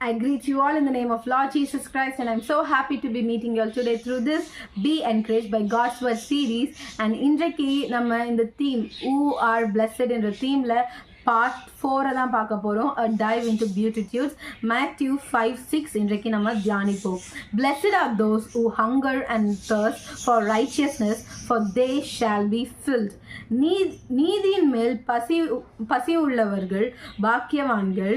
I greet you all in the name of Lord Jesus Christ, and I'm so happy to be meeting you all today through this Be Encouraged by God's Word series. And இன்றைக்கு நம்ம இந்த theme ஊ R blessed என்ற தீமில் part ஃபோரை தான் பார்க்க போகிறோம் dive into beatitudes Matthew five six இன்றைக்கு நம்ம தியானிப்போம் blessed are those who hunger and thirst for righteousness for they shall be filled நீ நீதியின் மேல் பசி பசி உள்ளவர்கள் பாக்கியவான்கள்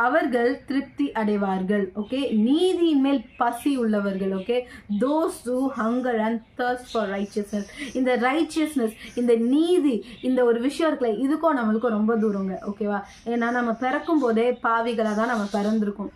அவர்கள் திருப்தி அடைவார்கள் ஓகே நீதியின் மேல் பசி உள்ளவர்கள் okay those who hunger and thirst for righteousness இந்த ரைச்சியஸ்னஸ் இந்த நீதி இந்த ஒரு விஷயம் இருக்குல்ல இதுக்கும் நம்மளுக்கும் ரொம்ப தூரங்க ஓகேவா ஏன்னா நம்ம பிறக்கும் போதே பாவிகளாக தான் நம்ம பிறந்திருக்கோம்.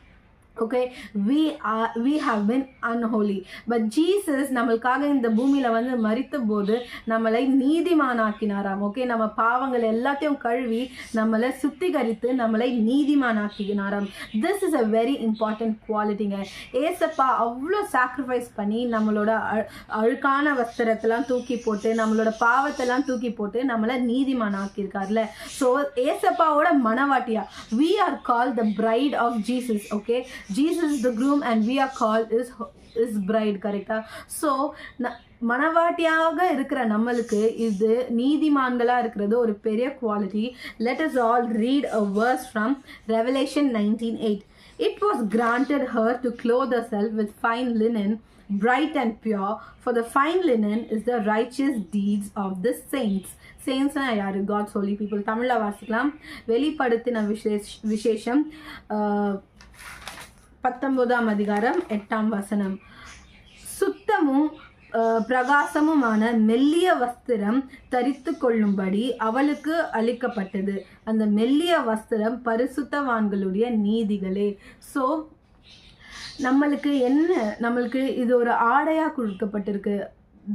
Okay we are we have been unholy but Jesus நம்மளுக்காக இந்த பூமியில் வந்து மறித்த போது நம்மளை நீதிமானாக்கினாராம். ஓகே நம்ம பாவங்கள் எல்லாத்தையும் கழுவி நம்மளை சுத்திகரித்து நம்மளை நீதிமானாக்கினாராம். This is a very important குவாலிட்டிங்க ஏசப்பா அவ்வளோ சாக்ரிஃபைஸ் பண்ணி நம்மளோட அழுக்கான வஸ்திரத்தெல்லாம் தூக்கி போட்டு நம்மளோட பாவத்தெல்லாம் தூக்கி போட்டு நம்மளை நீதிமானாக்கியிருக்கார்ல. ஸோ ஏசப்பாவோட மனவாட்டியா? We are call the bride of Jesus okay Jesus is the groom and we are call is is bride கரெக்டா ஸோ மனவாட்டியாக இருக்கிற நம்மளுக்கு இது நீதிமான்களாக இருக்கிறது ஒரு பெரிய quality let is all read a verse from Revelation nineteen eight it was granted her to clothe a self with fine linen bright and pure for the fine linen is the righteous deeds of the saints. Saintsனா யாரு? God holy people தமிழில் வாசிக்கலாம். வெளிப்படுத்தின விசேஷ் விசேஷம் பத்தொன்பதாம் அதிகாரம் எட்டாம் வசனம். சுத்தமும் பிரகாசமுமான மெல்லிய வஸ்திரம் தரித்து கொள்ளும்படி அவளுக்கு அளிக்கப்பட்டது. அந்த மெல்லிய வஸ்திரம் பரிசுத்தவான்களுடைய நீதிகளே. ஸோ நம்மளுக்கு என்ன நம்மளுக்கு இது ஒரு ஆடையாக கொடுக்கப்பட்டிருக்கு.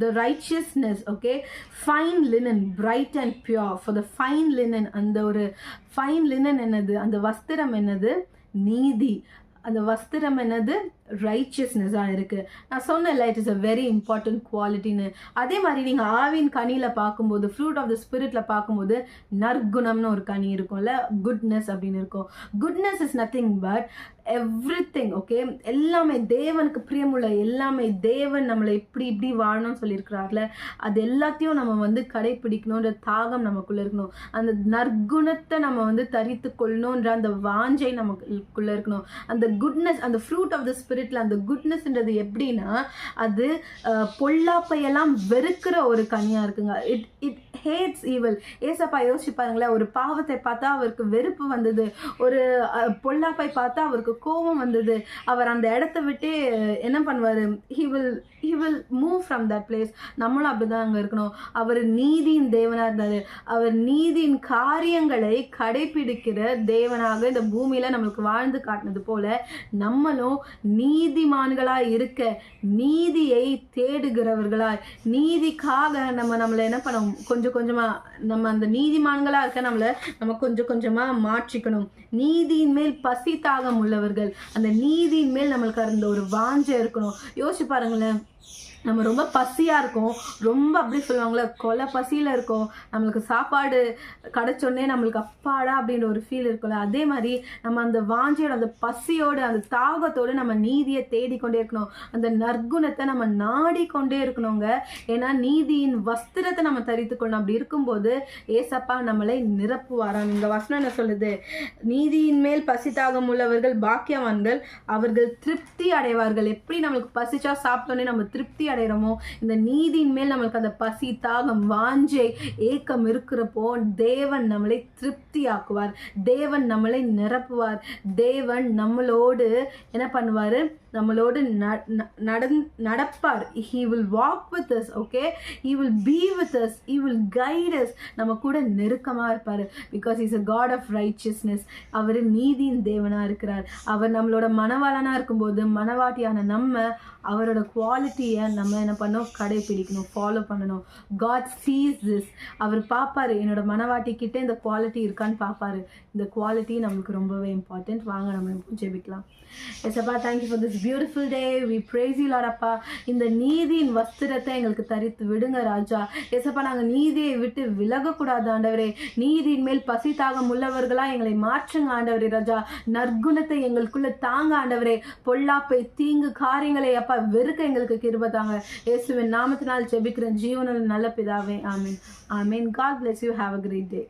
The righteousness okay fine linen bright and pure for the fine linen அந்த ஒரு ஃபைன் லினன் என்னது? அந்த வஸ்திரம் என்னது? நீதி. அந்த வஸ்திரம் என்னது? ரைச்சியஸ்னஸாக இருக்குது நான் சொன்னேன்ல it is a very important குவாலிட்டின்னு அதே மாதிரி நீங்கள் ஆவின் கனியில் பார்க்கும்போது ஃப்ரூட் ஆஃப் த ஸ்பிரிட்டில் பார்க்கும்போது நற்குணம்னு ஒரு கனி இருக்கும்ல குட்னஸ் அப்படின்னு இருக்கும். Goodness is nothing but everything okay எல்லாமே தேவனுக்கு பிரியமுள்ள எல்லாமே தேவன் நம்மளை இப்படி இப்படி வாழணும்னு சொல்லியிருக்கிறார்ல. அது எல்லாத்தையும் நம்ம வந்து கடைப்பிடிக்கணுன்ற தாகம் நமக்குள்ளே இருக்கணும். அந்த நற்குணத்தை நம்ம வந்து தரித்து கொள்ளணுன்ற அந்த வாஞ்சை நமக்குள்ளே இருக்கணும். அந்த குட்னஸ் அந்த ஃப்ரூட் ஆஃப் த ஸ்பிரிட்ல அந்த குட்னஸ்ன்றது எப்படின்னா அது பொல்லாப்பையெல்லாம் வெறுக்கிற ஒரு கனியாக இருக்குங்க. இட் இட் ஹேட்ஸ் ஈவல் ஏசப்பா யோசிச்சு பாருங்களேன் ஒரு பாவத்தை பார்த்தா அவருக்கு வெறுப்பு வந்தது. ஒரு பொல்லாப்பை பார்த்தா அவருக்கு கோபம் வந்தது. அவர் அந்த இடத்த விட்டு என்ன பண்ணுவார்? He will he will move from that place நம்மளும் அப்படிதான் அங்கே இருக்கணும். அவர் நீதியின் தேவனாக இருந்தார். அவர் நீதியின் காரியங்களை கடைபிடிக்கிற தேவனாக இந்த பூமியில் நம்மளுக்கு வாழ்ந்து காட்டினது போல நம்மளும் நீதிமான்களாக இருக்க நீதியை தேடுகிறவர்களாய். நீதிக்காக நம்ம நம்மளை என்ன பண்ணோம் கொஞ்சம் கொஞ்சமாக நம்ம அந்த நீதிமான்களாக இருக்க நம்மளை நம்ம கொஞ்சம் கொஞ்சமாக மாற்றிக்கணும். நீதியின் மேல் பசி தாகம் உள்ளவர்கள். அந்த நீதியின் மேல் நம்மளுக்கு அந்த ஒரு வாஞ்சை இருக்கணும். யோசிச்சு பாருங்களேன். நம்ம ரொம்ப பசியாக இருக்கோம். ரொம்ப அப்படி சொல்லுவாங்களே கொலை பசியில் இருக்கோம். நம்மளுக்கு சாப்பாடு கிடச்சோடனே நம்மளுக்கு அப்பாடா அப்படின்ற ஒரு ஃபீல் இருக்கும்ல. அதே மாதிரி நம்ம அந்த வாஞ்சியோட அந்த பசியோடு அந்த தாகத்தோடு நம்ம நீதியை தேடிக்கொண்டே இருக்கணும். அந்த நற்குணத்தை நம்ம நாடிக்கொண்டே இருக்கணுங்க. ஏன்னா நீதியின் வஸ்திரத்தை நம்ம தரித்துக்கொள்ளணும். அப்படி இருக்கும்போது ஏசப்பா நம்மளை நிரப்புவாராம். இந்த வசனம் என்ன சொல்லுது? நீதியின் மேல் பசி தாகம் உள்ளவர்கள் பாக்கியவான்கள். அவர்கள் திருப்தி அடைவார்கள். எப்படி நம்மளுக்கு பசிச்சா சாப்பிட்டோன்னே நம்ம திருப்தி அடைகிறோமோ? இந்த நீதியின் மேல் நம்மளுக்கு அந்த பசி தாகம் வாஞ்சை ஏக்கம் இருக்கிறப்போ தேவன் நம்மளை திருப்தியாக்குவார். தேவன் நம்மளை நிரப்புவார். தேவன் நம்மளோடு என்ன பண்ணுவார்? நம்மளோடு ந- ந- நடந் நடப்பார். He will walk with us okay he will be with us he will guides நம்ம கூட நெருக்கமாக இருப்பார். Because is a God of righteousness அவர் நீதியின் தேவனாக இருக்கிறார். அவர் நம்மளோட மனவாளனாக இருக்கும்போது மனவாட்டியான நம்ம அவரோட குவாலிட்டியை நம்ம என்ன பண்ணோம்? கடைபிடிக்கணும் ஃபாலோ பண்ணணும். காட் சீஸ் திஸ் அவர் பார்ப்பாரு. என்னோட மனவாட்டி இந்த குவாலிட்டி இருக்கான்னு பார்ப்பாரு. இந்த குவாலிட்டி நம்மளுக்கு ரொம்பவே இம்பார்ட்டன்ட் வாங்க நம்ம ஜெபிக்கலாம். எஸ் அப்பா thank you for this beautiful day we praise you இந்த நீதியின் வஸ்திரத்தை எங்களுக்கு தரித்து விடுங்க ராஜா. எஸ்அப்பா நாங்கள் நீதியை விட்டு விலகக்கூடாது ஆண்டவரே. நீதியின் மேல் பசி தாகம் உள்ளவர்களாக எங்களை மாற்றுங்க ஆண்டவரே ராஜா. நற்குணத்தை எங்களுக்குள்ள தாங்க ஆண்டவரே. பொல்லாப்பை தீங்கு காரியங்களை அப்பா வெறுக்க எங்களுக்கு கிருப தாங்க. இயேசுவின் நாமத்தினால் ஜெபிக்கிற ஜீவனில் நல்ல பிதாவே. ஆமீன். ஆமீன். God bless you have a great day